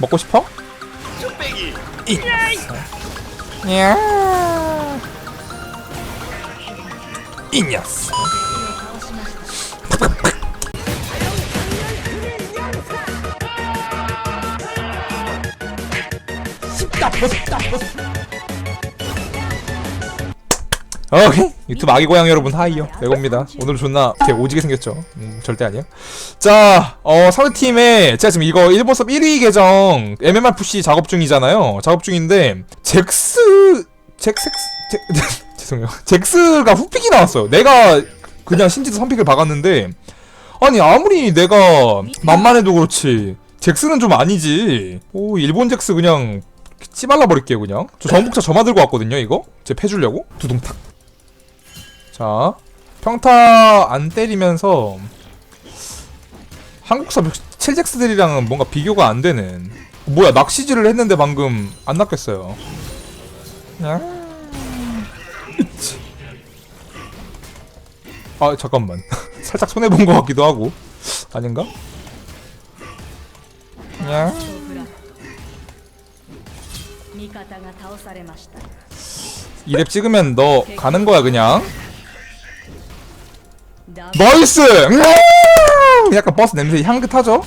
먹고 싶어? 이. 야. 이 녀석. 오케이. 유튜브 아기 고양 여러분 하이요. 레고입니다. 오늘 존나 되게 오지게 생겼죠? 음, 절대 아니에요. 자 어, 상대팀에 제가 지금 이거 일본 섭 1위 계정 MMRPC 작업 중이잖아요. 작업 중인데 잭스 잭섹스 잭, 죄송해요. 잭스가 후픽이 나왔어요. 내가 그냥 신지도 선픽을 박았는데 아니 아무리 내가 만만해도 그렇지. 잭스는 좀 아니지. 오 일본 잭스 그냥 찌발라 버릴게요 그냥. 저 전복차 저만 들고 왔거든요 이거? 제 패주려고? 두둥탁 자 평타 안 때리면서 한국사 7잭스들이랑은 뭔가 비교가 안 되는. 뭐야 낚시질을 했는데 방금 안 낚였어요. 아. 아 잠깐만. 살짝 손해본 것 같기도 하고. 아닌가? 아. 이랩 찍으면 너 가는 거야 그냥? 나이스! 음! 약간 버스 냄새 향긋하죠?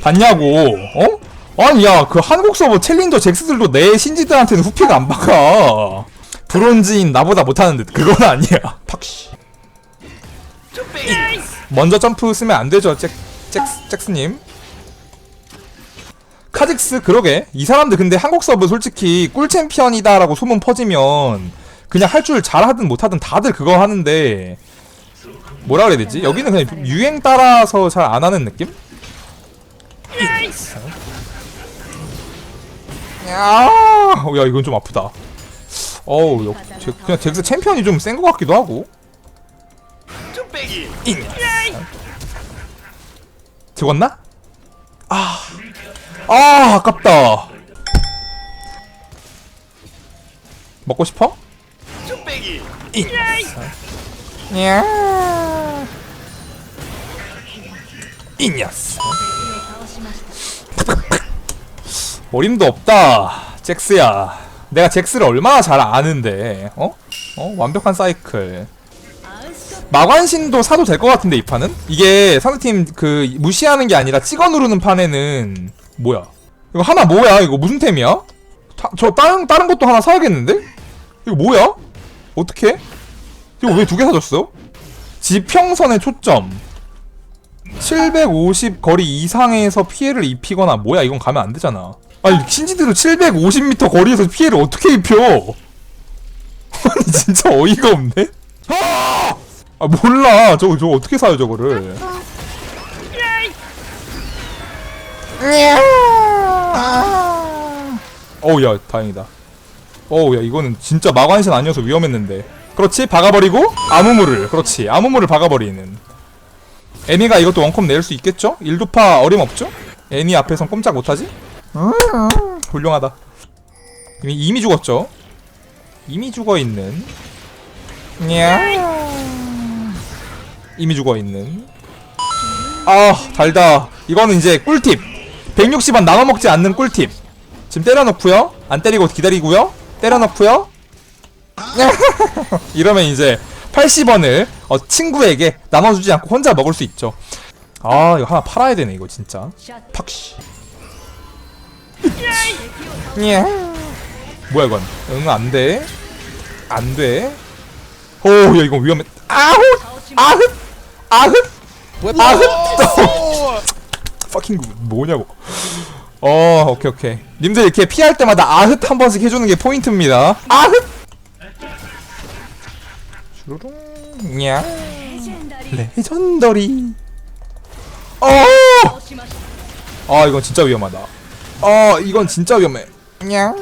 봤냐고 어? 아니 야그 한국 서버 챌린저 잭스들도 내 신지들한테는 후피가 안 박아 브론즈인 나보다 못하는데 그건 아니야 팍시 먼저 점프 쓰면 안 되죠 잭, 잭스, 잭스님 카직스 그러게 이 사람들 근데 한국 서브 솔직히 꿀 챔피언이다라고 소문 퍼지면 그냥 할 줄 잘하든 못하든 다들 그거 하는데 뭐라 그래야 되지 여기는 그냥 유행 따라서 잘 안 하는 느낌? 야, 어, 야 이건 좀 아프다. 어우, 역, 제, 그냥 잭스 챔피언이 좀 센 것 같기도 하고. 죽었나? 아, 아 아깝다. 먹고 싶어? 이 녀석. 야. 이 녀석. 어림도 없다 잭스야 내가 잭스를 얼마나 잘 아는데 어? 어? 완벽한 사이클 마관신도 사도 될 것 같은데 이 판은? 이게 상대팀 그 무시하는 게 아니라 찍어 누르는 판에는 뭐야 이거 하나 뭐야 이거 무슨 템이야? 다, 저 다른 다른 것도 하나 사야겠는데? 이거 뭐야? 어떻게? 이거 왜 두 개 사줬어? 지평선의 초점 750 거리 이상에서 피해를 입히거나 뭐야 이건 가면 안 되잖아 아니 신지드로 750m 거리에서 피해를 어떻게 입혀 아니 진짜 어이가 없네 아, 아 몰라 저거 저거 어떻게 사요 저거를 어우 야 다행이다. 어우 야 이거는 진짜 마관신 아니어서 위험했는데. 그렇지? 박아버리고? 아무무를 그렇지. 아무무를 박아버리는. 애니가 이것도 원컵 낼수 있겠죠? 일두파 어림없죠? 애니 앞에선 꼼짝 못하지? 음, 훌륭하다. 이미, 이미 죽었죠? 이미 죽어있는. 냐? 이미 죽어있는. 아 달다. 이거는 이제 꿀팁 160원 나눠먹지 않는 꿀팁. 지금 때려놓고요. 안 때리고 기다리고요. 때려놓고요. 이러면 이제 80원을 어, 친구에게 나눠주지 않고 혼자 먹을 수 있죠. 아 이거 하나 팔아야 되네 이거 진짜. 팍씨. 예. 뭐야 이건? 응 안돼. 안돼. 오야 이거 위험해. 아훗 아훗 아훗 아훗 fucking 뭐냐고. 어, 오케이, 오케이. 님들 이렇게 피할 때마다 아흡 한 번씩 해주는 게 포인트입니다. 아흡! 주르릉, 야. 레전더리. 어! 아, 이건 진짜 위험하다. 아, 이건 진짜 위험해. 야.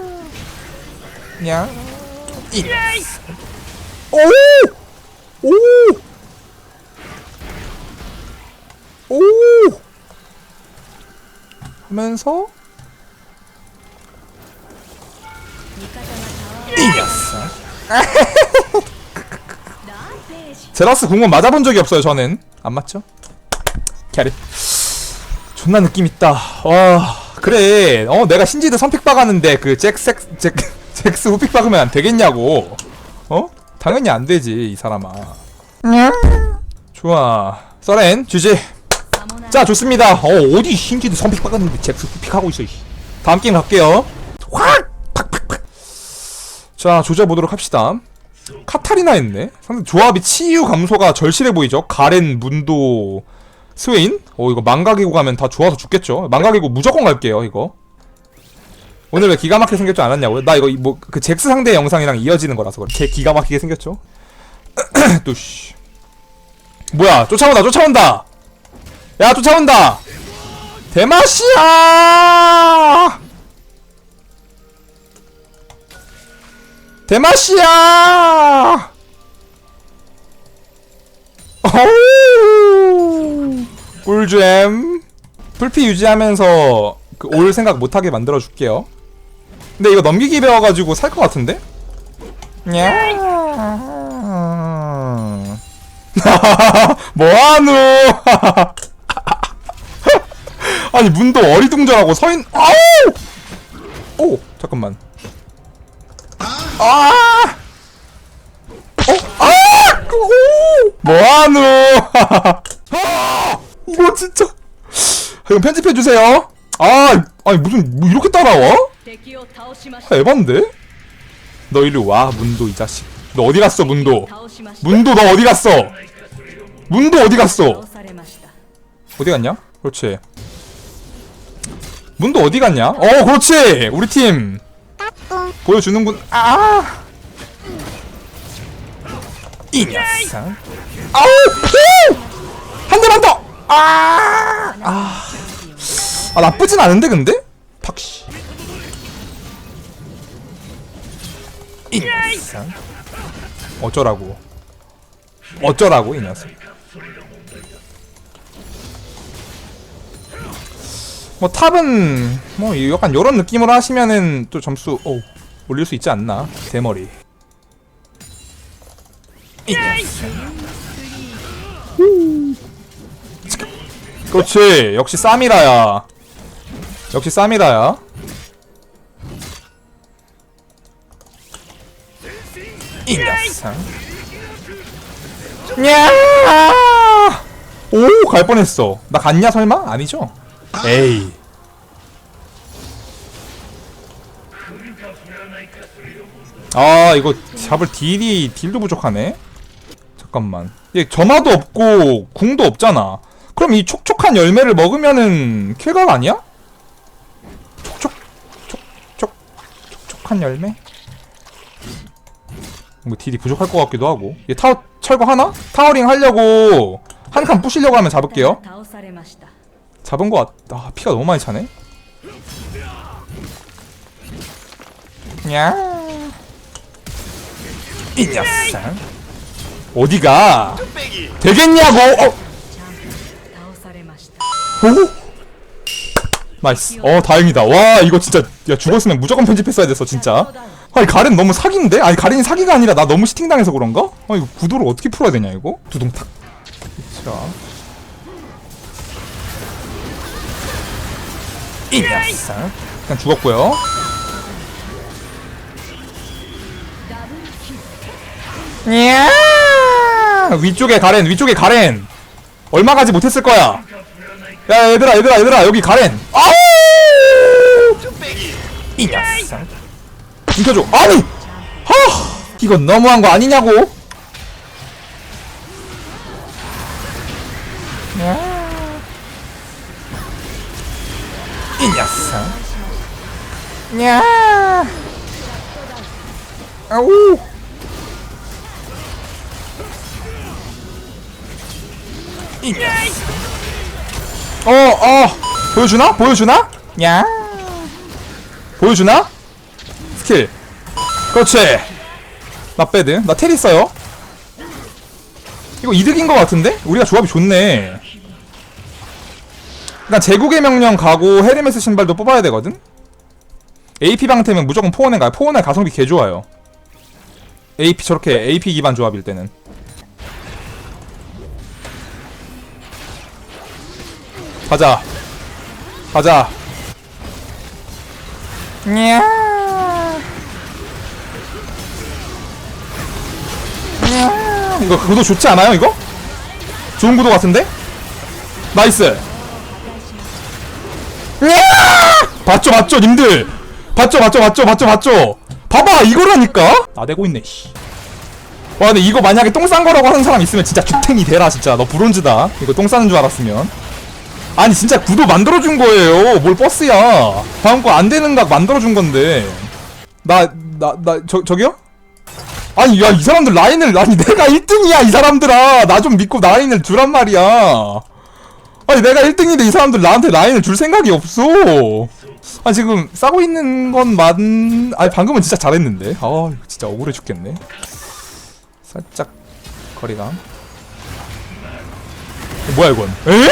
야. 이. 오! 오! 오! 하면서 이겼어. 제라스 궁원 맞아본 적이 없어요 저는. 안 맞죠? 캐리. 존나 느낌있다. 와 그래. 어 내가 신지드 선픽 박았는데 그 잭섹 잭 잭스 후픽 박으면 안 되겠냐고. 어? 당연히 안 되지 이 사람아. 음. 좋아. 서렌 GG 자 좋습니다. 어 어디 신지드 선픽 박았는데 잭스 후픽 하고 있어 이. 다음 게임 갈게요. 확! 팍팍팍. 자 조져보도록 합시다. 카타리나 했네. 상대 조합이 치유 감소가 절실해 보이죠? 가렌 문도 스웨인? 어 이거 망가기고 가면 다 좋아서 죽겠죠? 망가기고 무조건 갈게요 이거. 오늘 왜 기가 막히게 생겼지 않았냐고요? 나 이거 뭐 그 잭스 상대 영상이랑 이어지는 거라서 그래. 개 기가 막히게 생겼죠? 또씨. 뭐야 쫓아온다 쫓아온다 야 쫓아온다. 대마시야! 대마시야! 어우! 꿀잼. 풀피 유지하면서 그 올 생각 못하게 만들어 줄게요. 근데 이거 넘기기 배워가지고 살 것 같은데? 냐 뭐하노 아니 문도 어리둥절하고 서인 아우 오 잠깐만 아 어? 아! 오! 뭐하노? 이거 진짜 아, 이거 편집해주세요 아 아니 무슨 뭐 이렇게 따라와? 아, 에반데? 너 이리 와 문도 이 자식 너 어디 갔어 문도 문도 너 어디 갔어 문도 어디 갔어 어디 갔냐? 그렇지 문도 어디 갔냐? 어, 그렇지. 우리 팀 보여주는군. 아. 이 녀석. 아우! 오! 한 대만 더. 아! 아. 아 나쁘진 않은데 근데? 팍시. 이 녀석. 어쩌라고? 어쩌라고 이 녀석. 뭐 탑은 뭐 이- 약간 요런 느낌으로 하시면은 또 점수 오, 올릴 수 있지 않나 대머리. 그렇지 역시 쌈이라야 역시 쌈이라야 이 녀석 냐! 오, 갈 뻔했어. 나 갔냐 설마? 아니죠? 에이. 아, 이거 잡을 딜이 딜도 부족하네. 잠깐만. 얘 점화도 없고 궁도 없잖아. 그럼 이 촉촉한 열매를 먹으면은 킬각 아니야? 촉촉 촉촉 촉촉한 열매? 뭐 딜이 부족할 것 같기도 하고. 얘 타워 철거 하나? 타워링 하려고 한 칸 부시려고 하면 잡을게요. 잡은 거 같... 아 피가 너무 많이 차네? 야. 이녀상 어디가? 되겠냐고? 어. 오? 나이스. 어 다행이다. 와 이거 진짜 야 죽었으면 무조건 편집했어야 됐어 진짜. 아니 가렌 너무 사기인데? 아니 가렌이 사기가 아니라 나 너무 시팅당해서 그런가? 아니 이거 구도를 어떻게 풀어야 되냐 이거? 두둥탁. 자. 이 녀석. 일단 죽었고요. 야! 위쪽에 가렌 위쪽에 가렌. 얼마 가지 못했을 거야. 야 얘들아 얘들아 얘들아 여기 가렌. 아우! 이 녀석. 익혀줘. 아니! 허 이건 너무한 거 아니냐고. 아우 어, 어, 보여주나? 보여주나? 야. 보여주나? 스킬. 그렇지. 나 배드. 나텔 있어요. 이거 이득인 것 같은데? 우리가 조합이 좋네. 일단 제국의 명령 가고 헤르메스 신발도 뽑아야 되거든? AP 방템은 무조건 포원에 가요. 포원에 가성비 개 좋아요. AP 저렇게 AP 기반 조합일 때는. 가자 가자 냐 냐. 이거 구도 좋지 않아요 이거? 좋은 구도 같은데? 나이스 냐! 봤죠 봤죠 님들 봤죠 봤죠 봤죠 봤죠 봤죠 봐봐 이거라니까? 나대고 있네 씨. 와 근데 이거 만약에 똥 싼 거라고 하는 사람 있으면 진짜 주탱이 되라 진짜. 너 브론즈다. 이거 똥 싸는 줄 알았으면. 아니 진짜 구도 만들어준 거예요. 뭘 버스야. 다음 거 안 되는 각 만들어준 건데. 나 나 나 저 저기요? 아니 야 이 사람들 라인을 아니 내가 1등이야 이 사람들아. 나 좀 믿고 라인을 주란 말이야. 아니 내가 1등인데 이 사람들 나한테 라인을 줄 생각이 없어 아 지금 싸고 있는 건 맞... 아니 방금은 진짜 잘했는데 아 진짜 억울해 죽겠네 살짝 거리감 어, 뭐야 이건 에?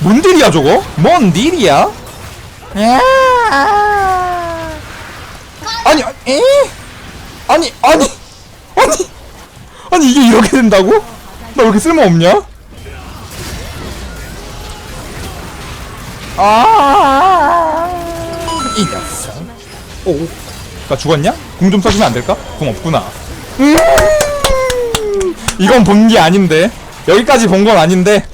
뭔 딜이야 저거? 뭔 딜이야? 야 아니 에? 아니 아니 아니 아니 이게 이렇게 된다고? 나 왜 이렇게 쓸모없냐? 아 이 녀석 오, 나 죽었냐? 궁 좀 써주면 안 될까? 궁 없구나. 음, 이건 본 게 아닌데 여기까지 본 건 아닌데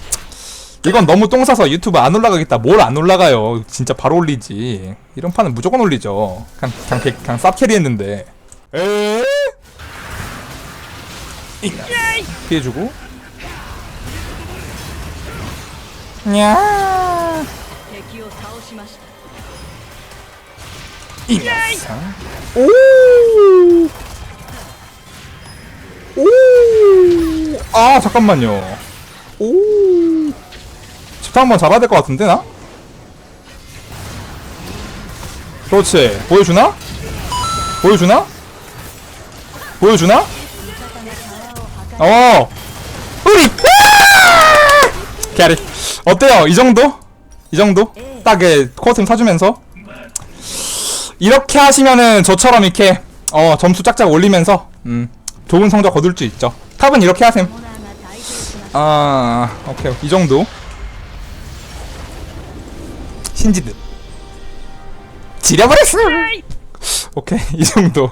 이건 너무 똥 싸서 유튜브 안 올라가겠다. 뭘 안 올라가요? 진짜 바로 올리지. 이런 판은 무조건 올리죠. 그냥 그냥 개- 그냥 쌉 캐리 했는데. 에? 피해주고. 냐. 오! 오! 아, 잠깐만요. 오! 집타 한번 잡아야 될 것 같은데, 나? 그렇지. 보여주나? 보여주나? 보여주나? 어! 우리! 아! 캐리. 어때요? 이 정도? 이 정도? 딱에 코어팀 사주면서? 이렇게 하시면은 저처럼 이렇게 어 점수 짝짝 올리면서 음 좋은 성적 거둘 수 있죠. 탑은 이렇게 하셈. 아 오케이 이. 정도. 신지드. 지려버렸어! 오케이 이 정도.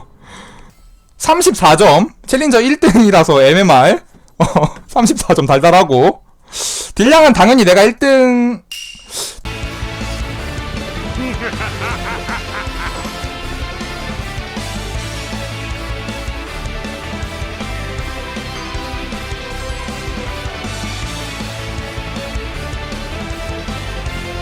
34점. 챌린저 1등이라서 MMR 어, 34점 달달하고. 딜량은 당연히 내가 1등